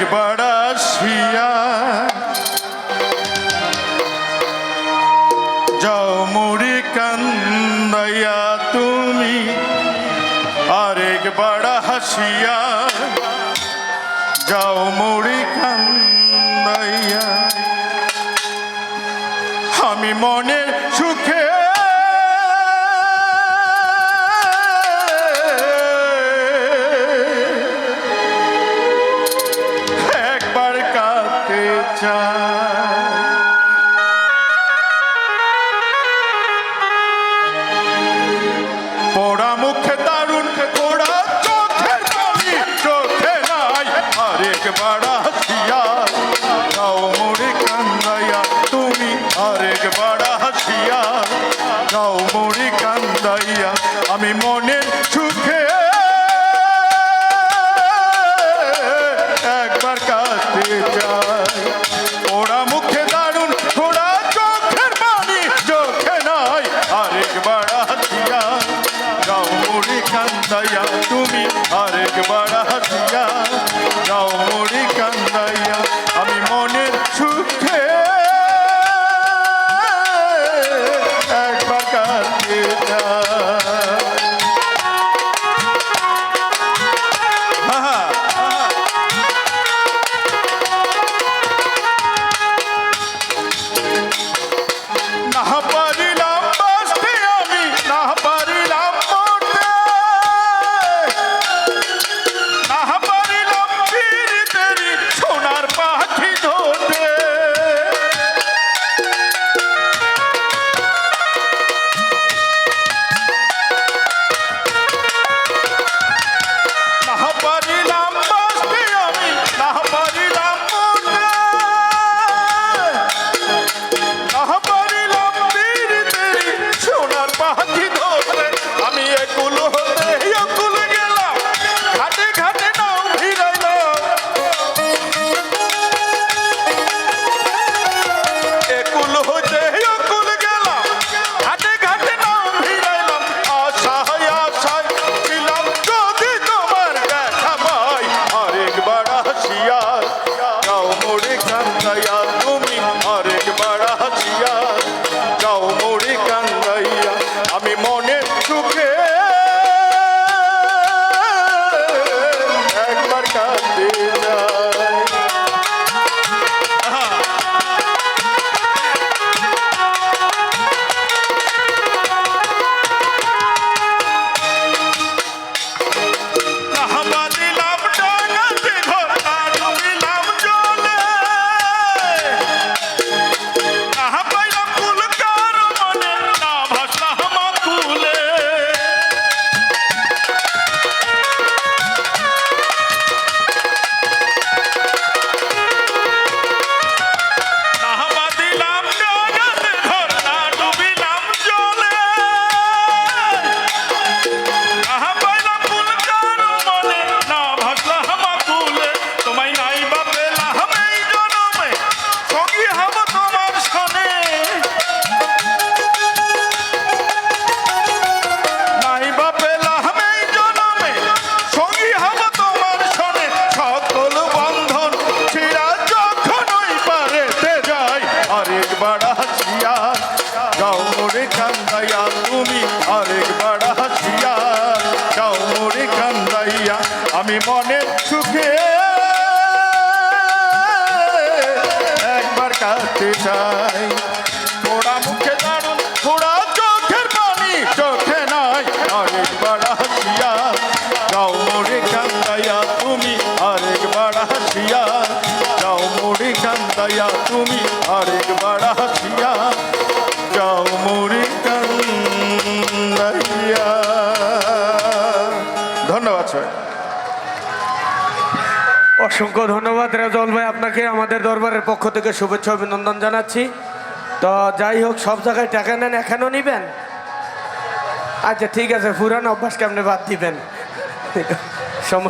আরেকবার আসিয়া যাও মুড়ি কান্দাইয়া তুমি আরেকবার হাসিয়া যাও মুড়ি কান্দাইয়া আমি মনের হাসিয়া যাও মুড়ি কান্দাইয়া, তুমি আরেকবার হাসিয়া যাও মুড়ি কান্দাইয়া, আমি মনের সুখে। একবার কাঁদতে ওরা মুখে দারুণ, ওরা চোখের পানি, চোখে নাই আরেকবার হাতিয়া যাও মুড়ি কান্দাইয়া, তুমি আরেকবার হাতিয়া যাও মুড়ি হাসিয়া। যাও মোড়ে কান্দাইয়া তুমি আরেকবার হাসিয়া। যাও মোড়ে কান্দাইয়া আমি মনের সুখে হাসিয়া যাও মোরে কান্দাইয়া তুমি আরেকবার হাসিয়া যাও মোরে কান্দাইয়া আমি মনে সুখে তুমি যাও কান্দাইয়া। ধন্যবাদ অসংখ্য ধন্যবাদ রাজল ভাই আপনাকে, আমাদের দরবারের পক্ষ থেকে শুভেচ্ছা, অভিনন্দন জানাচ্ছি। তো যাই হোক, সব জায়গায় টাকা নেন এখানেও নিবেন? আচ্ছা ঠিক আছে, পুরান অভ্যাসকে আপনি বাদ দিবেন? সমস্যা